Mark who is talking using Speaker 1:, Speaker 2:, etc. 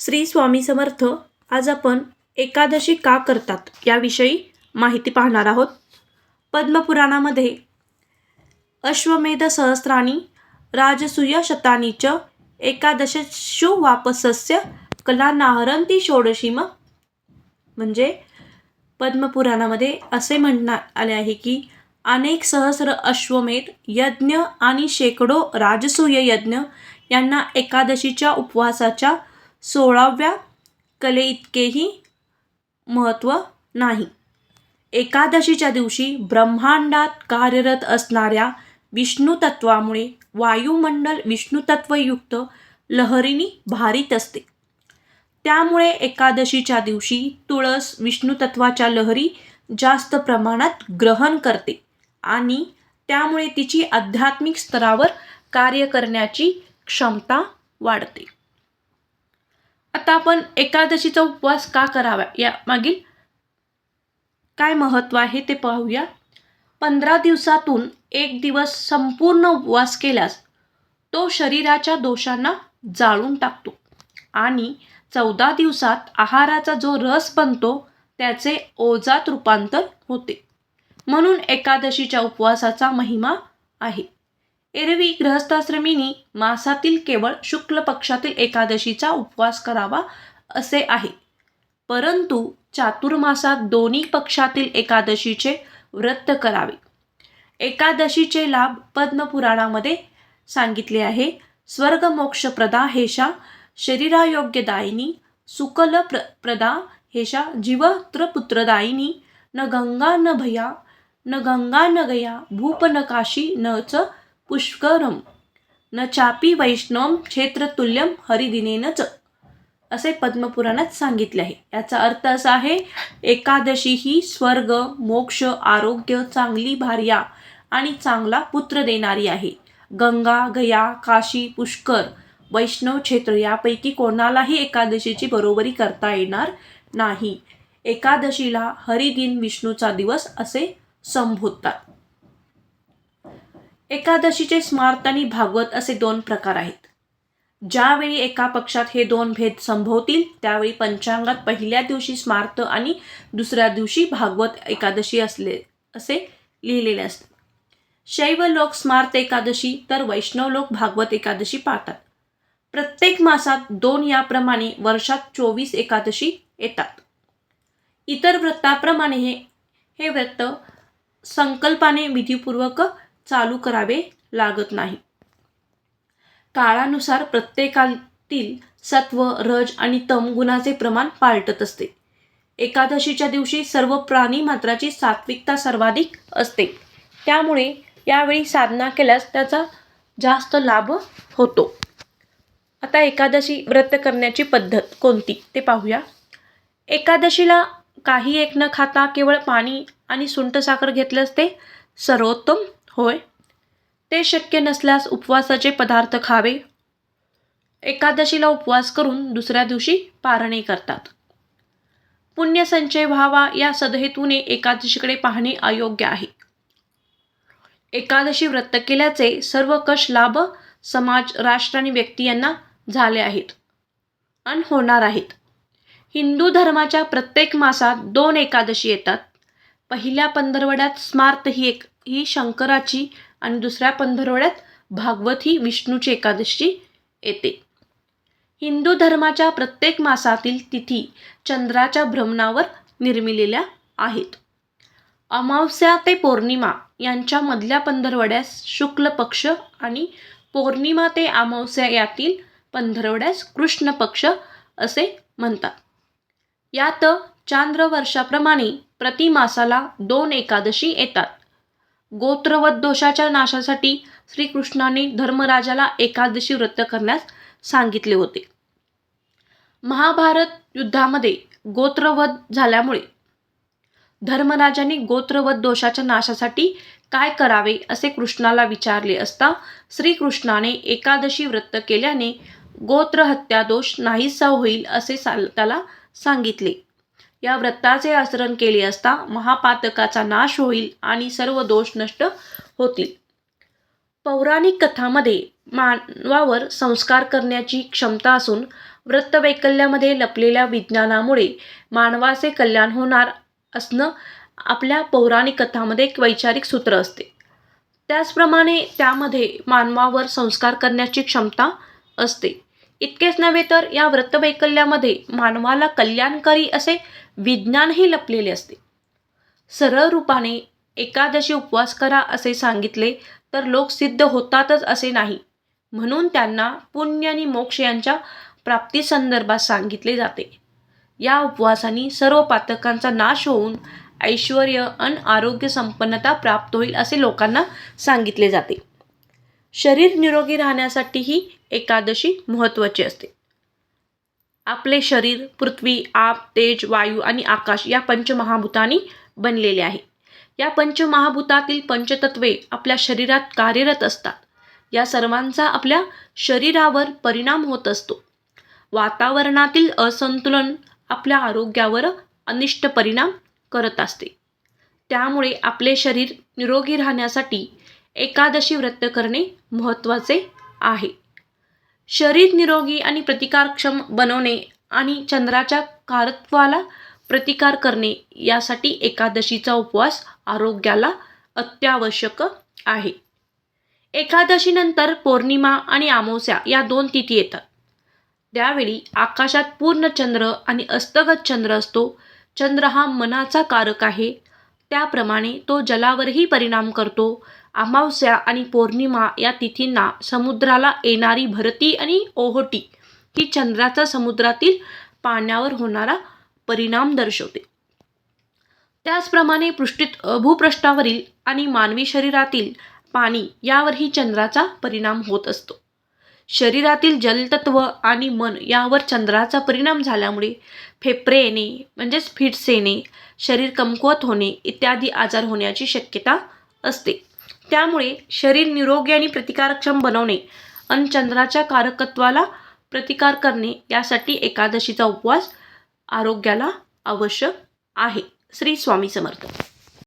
Speaker 1: श्री स्वामी समर्थ आज आपण एकादशी का करतात याविषयी माहिती पाहणार आहोत. पद्मपुराणामध्ये अश्वमेध सहस्राणी राजसूय शतानी च एकादशशु वापसस्य कला नाहरंती षोडशीम. म्हणजे पद्मपुराणामध्ये असे म्हणण्यात आले आहे की अनेक सहस्र अश्वमेध यज्ञ आणि शेकडो राजसूय यज्ञ यांना एकादशीच्या उपवासाच्या सोळाव्या कलेइतकेही महत्त्व नाही. एकादशीच्या दिवशी ब्रह्मांडात कार्यरत असणाऱ्या विष्णुतत्वामुळे वायुमंडल विष्णुतत्वयुक्त लहरीनी भारीत असते. त्यामुळे एकादशीच्या दिवशी तुळस विष्णुतत्वाच्या लहरी जास्त प्रमाणात ग्रहण करते आणि त्यामुळे तिची आध्यात्मिक स्तरावर कार्य करण्याची क्षमता वाढते. आता आपण एकादशीचा उपवास का करावा? या मागील काय महत्त्व आहे ते पाहूया. पंधरा दिवसातून एक दिवस संपूर्ण उपवास केल्यास तो शरीराच्या दोषांना जाळून टाकतो. आणि चौदा दिवसात आहाराचा जो रस बनतो त्याचे ओजात रूपांतर होते. म्हणून एकादशीच्या उपवासाचा महिमा आहे. एरवी गृहस्थाश्रमीनी मासातील केवळ शुक्ल पक्षातील एकादशीचा उपवास करावा असे आहे. परंतु चातुर्मासात दोन्ही पक्षातील एकादशीचे व्रत करावे. एकादशीचे लाभ पद्मपुराणामध्ये सांगितले आहे. स्वर्गमोक्षप्रदा हेशा शरीरायोग्यदायिनी सुकल प्र प्रदा हेशा जीवत्रपुत्रदायिनी न गंगा न भया न गंगा न गया भूप न काशी न च पुष्करम न चापी वैष्णव क्षेत्रतुल्यम हरिदिनेन च असे पद्मपुराणात सांगितले आहे. याचा अर्थ असा आहे एकादशी ही स्वर्ग मोक्ष आरोग्य चांगली भार्या आणि चांगला पुत्र देणारी आहे. गंगा गया काशी पुष्कर वैष्णव क्षेत्र यापैकी कोणालाही एकादशीची बरोबरी करता येणार नाही. एकादशीला हरिदिन विष्णूचा दिवस असे संबोधतात. एकादशीचे स्मार्त आणि भागवत असे दोन प्रकार आहेत. ज्यावेळी एका पक्षात हे दोन भेद संभवतील त्यावेळी पंचांगात पहिल्या दिवशी स्मार्त आणि दुसऱ्या दिवशी भागवत एकादशी असले असे लिहिलेले असते. शैव लोक स्मार्त एकादशी तर वैष्णव लोक भागवत एकादशी पाळतात. प्रत्येक मासात दोन याप्रमाणे वर्षात चोवीस एकादशी येतात. इतर व्रताप्रमाणे हे हे व्रत संकल्पाने विधीपूर्वक चालू करावे लागत नाही. काळानुसार प्रत्येकातील सत्व रज आणि तम गुणाचे प्रमाण पालटत असते. एकादशीच्या दिवशी सर्व प्राणी मात्राची सात्विकता सर्वाधिक असते. त्यामुळे यावेळी साधना केल्यास त्याचा जास्त लाभ होतो. आता एकादशी व्रत करण्याची पद्धत कोणती ते पाहूया. एकादशीला काही एक न खाता केवळ पाणी आणि सुंठ साखर घेतल्यास ते सर्वोत्तम होय. ते शक्य नसल्यास उपवासाचे पदार्थ खावे. एकादशीला उपवास करून दुसऱ्या दिवशी पारणे करतात. पुण्यसंचय व्हावा या सदहेतूने एकादशीकडे पाहणे अयोग्य आहे. एकादशी व्रत केल्याचे सर्व कश लाभ समाज राष्ट्र आणि व्यक्ती यांना झाले आहेत आणि होणार आहेत. हिंदू धर्माच्या प्रत्येक मासात दोन एकादशी येतात. पहिल्या पंधरवड्यात स्मार्त ही एक ही शंकराची आणि दुसऱ्या पंधरवड्यात भागवत ही विष्णूची एकादशी येते. हिंदू धर्माच्या प्रत्येक मासातील तिथी चंद्राच्या भ्रमणावर निर्मिलेल्या आहेत. अमावस्या ते पौर्णिमा यांच्या मधल्या पंधरवड्यास शुक्ल पक्ष आणि पौर्णिमा ते अमावस्या यातील पंधरवड्यास कृष्ण पक्ष असे म्हणतात. यात चांद्र वर्षाप्रमाणे प्रतिमासाला दोन एकादशी येतात. गोत्रवध दोषाच्या नाशासाठी श्रीकृष्णाने धर्मराजाला एकादशी व्रत करण्यास सांगितले होते. महाभारत युद्धामध्ये गोत्रवध झाल्यामुळे धर्मराजाने गोत्रवध दोषाच्या नाशासाठी काय करावे असे कृष्णाला विचारले असता श्रीकृष्णाने एकादशी व्रत केल्याने गोत्रहत्या दोष नाहीसा होईल असे सा त्याला सांगितले. या व्रताचे आचरण केले असता महापातकाचा नाश होईल आणि सर्व दोष नष्ट होतील. पौराणिक कथामध्ये मानवावर संस्कार करण्याची क्षमता असून वृत्तवैकल्यामध्ये लपलेल्या विज्ञानामुळे मानवाचे कल्याण होणार असणं आपल्या पौराणिक कथामध्ये एक वैचारिक सूत्र असते. त्याचप्रमाणे त्यामध्ये मानवावर संस्कार करण्याची क्षमता असते. इतकेच नव्हे तर या व्रतवैकल्यामध्ये मानवाला कल्याणकारी असे विज्ञानही लपलेले असते. सरळ रूपाने एकादशी उपवास करा असे सांगितले तर लोक सिद्ध होतातच असे नाही म्हणून त्यांना पुण्य आणि मोक्ष यांच्या प्राप्तीसंदर्भात सांगितले जाते. या उपवासाने सर्व पातकांचा नाश होऊन ऐश्वर अन आरोग्य संपन्नता प्राप्त होईल असे लोकांना सांगितले जाते. शरीर निरोगी राहण्यासाठीही एकादशी महत्त्वाची असते. आपले शरीर पृथ्वी आप तेज वायू आणि आकाश या पंचमहाभूतांनी बनलेले आहे. या पंचमहाभूतातील पंचतत्वे आपल्या शरीरात कार्यरत असतात. या सर्वांचा आपल्या शरीरावर परिणाम होत असतो. वातावरणातील असंतुलन आपल्या आरोग्यावर अनिष्ट परिणाम करत असते. त्यामुळे आपले शरीर निरोगी राहण्यासाठी एकादशी व्रत करणे महत्त्वाचे आहे. शरीर निरोगी आणि प्रतिकारक्षम बनवणे आणि चंद्राच्या कारत्वाला प्रतिकार करणे यासाठी एकादशीचा उपवास आरोग्याला अत्यावश्यक आहे. एकादशीनंतर पौर्णिमा आणि आमोस्या या दोन तिथी येतात. त्यावेळी आकाशात पूर्ण चंद्र आणि अस्तगत चंद्र असतो. चंद्र हा मनाचा कारक आहे. त्याप्रमाणे तो जलावरही परिणाम करतो. अमावस्या आणि पौर्णिमा या तिथींना समुद्राला येणारी भरती आणि ओहोटी ही चंद्राचा समुद्रातील पाण्यावर होणारा परिणाम दर्शवते. त्याचप्रमाणे पृष्ठित भूपृष्ठावरील आणि मानवी शरीरातील पाणी यावरही चंद्राचा परिणाम होत असतो. शरीरातील जलतत्व आणि मन यावर चंद्राचा परिणाम झाल्यामुळे फेफरे येणे म्हणजेच फिट्स येणे शरीर कमकुवत होणे इत्यादी आजार होण्याची शक्यता असते. त्यामुळे शरीर निरोगी आणि प्रतिकारक्षम बनवणे आणि चंद्राच्या कारकत्वाला प्रतिकार करणे यासाठी एकादशीचा उपवास आरोग्याला आवश्यक आहे. श्री स्वामी समर्थ.